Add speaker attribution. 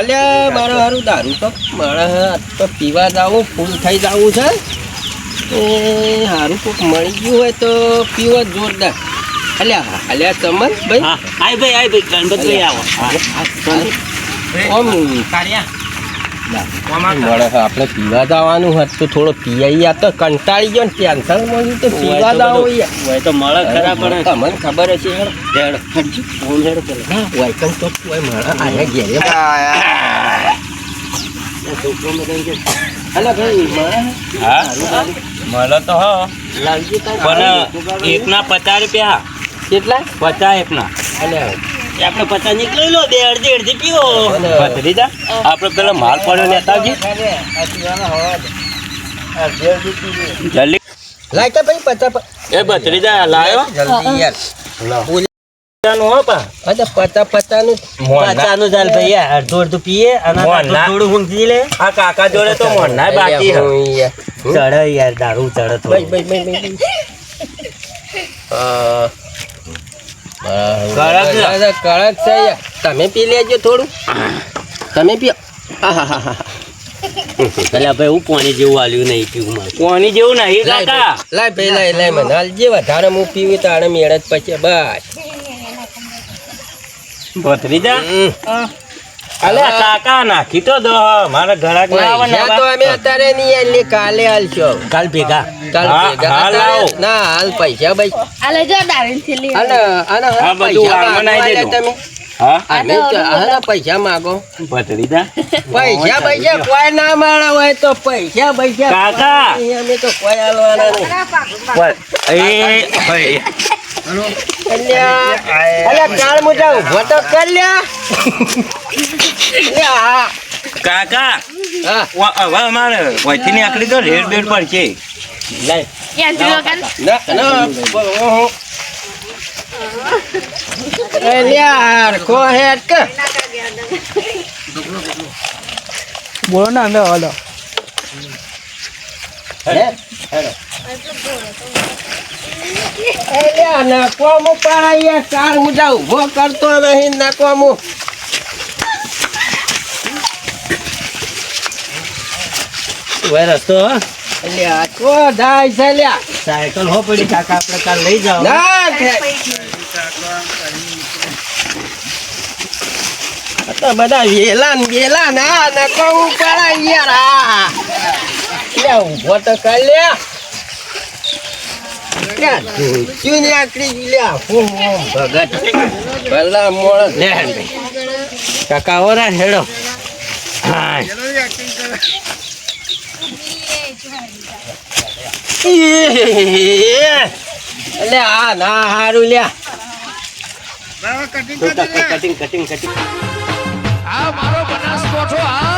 Speaker 1: અલ્યા મારે હારું દારૂ તો મારે તો પીવા જાવું ફૂલ થઈ જવું છે. એ હારું કોક મળી ગયું હોય તો પીવો જોરદાર. અલ્યા અલ્યા ચમન ભાઈ.
Speaker 2: આય ભાઈ આય ભાઈ ગણપતભાઈ આવો. ઓમ.
Speaker 1: ઓમ મળે આપણે પીવા દાવાનું હતું તો થોડો પીઆઈ આ તો કંટાળી ગયો ને ટેન્શન મળ્યું તો પીવા જાવ
Speaker 2: હોય તો મળે ખરા પણ.
Speaker 1: તમને ખબર હશે હેડ. ફોન હેડ પેલા. હા તો કોઈ મળે. આયા ઘેરે. છોકરો બધા કે અલા ભાઈ
Speaker 2: હા? મળે તો હો. પણ એકના પચાસ રૂપિયા.
Speaker 1: કેટલા?
Speaker 2: પચાસ એકના.
Speaker 1: અલ્યા
Speaker 2: આપણે પચાસ નીકળી લો બે અડધી અડધી પીવો.
Speaker 1: અને-
Speaker 2: ભત્રીજા આપણે પેલા માલ પડ્યો આવજે જલ્દી.
Speaker 1: લાયકા ભાઈ પચા એ
Speaker 2: એ ભત્રીજા લાયો.
Speaker 1: જલ્દી યાર.
Speaker 2: પચાસનું હો પા.
Speaker 1: અચ્છા પચા પચા નું
Speaker 2: પચાસનું ચાલ ભાઈ યાર. અડધું અડધું પીએ અને
Speaker 3: મોહનના-
Speaker 2: ઊંઘી લે. આ કાકા જોડે તો મોહનના બાકી. ચડે યાર દારૂ ચડે
Speaker 1: ભાઈ
Speaker 2: થોડું
Speaker 1: ભાઈ ભાઈ ભાઈ
Speaker 2: કડક
Speaker 1: કડક કડક છે તમે પી લેજો થોડું. તમે.
Speaker 2: ભાઈ હું પાણી જેવું આલ્યું નહીં પીવું મારે પાણી જેવું નહીં કાકા.
Speaker 1: લાય ભાઈ લાય લાય મને. હાલજે વધારે હું પીવું તારે મેળ જ પછી બસ.
Speaker 2: ભત્રીજા?
Speaker 1: હમ.
Speaker 2: અલ્યા કાકા નાખી તો દો. મારા ઘરાક ના આવે
Speaker 1: તો અમે અત્યારે નહીં એટલે કાલે હાલશો.
Speaker 2: કાલ ભેગા.
Speaker 1: ના હાલ પૈસા ભાઈ.
Speaker 4: થેલી.
Speaker 2: આ બધું દેજો.
Speaker 1: તમે. તો- પૈસા માગો. પૈસા પૈસા કોઈ ના માણા હોય તો પૈસા પૈસા.
Speaker 2: કાકા.
Speaker 1: અમે તો કોઈ હાલવાના નહીં.
Speaker 2: એ ભાઈ.
Speaker 1: અલ્યા અલ્યા કાળ મોટા ઊભો તો કર લ્યા લ્યા, હા.
Speaker 2: કાકા
Speaker 1: હા.
Speaker 2: વા- હવે અમારે વહીથી ની આકડી તો રેડ બેડ પર છે લાય
Speaker 4: યાંત્રી વગર.
Speaker 1: ના ના ઓહો. અલ્યા હરખો હેડ કે
Speaker 3: બોલો ને અંદર હાલો
Speaker 1: પણ અહીંયા કાળ મોટા ઊભો કરતો નહીં
Speaker 2: રસ્તો હો.
Speaker 1: અલ્યા કો જાય છે લ્યા
Speaker 2: સાયકલ હો પડી કાકા આપણે કાલ લઈ જાઓ.
Speaker 1: ના તો બધા વેલા ને વેલા ના નકવું પડે યાર લે ઊભો તો કર લે. ને.
Speaker 2: કાકા હો હેડો. હા
Speaker 1: એટલે આ ના હારું લ્યા.
Speaker 2: કટિંગ કટિંગ કટિંગ
Speaker 5: આ મારો બનાસકોઠો આ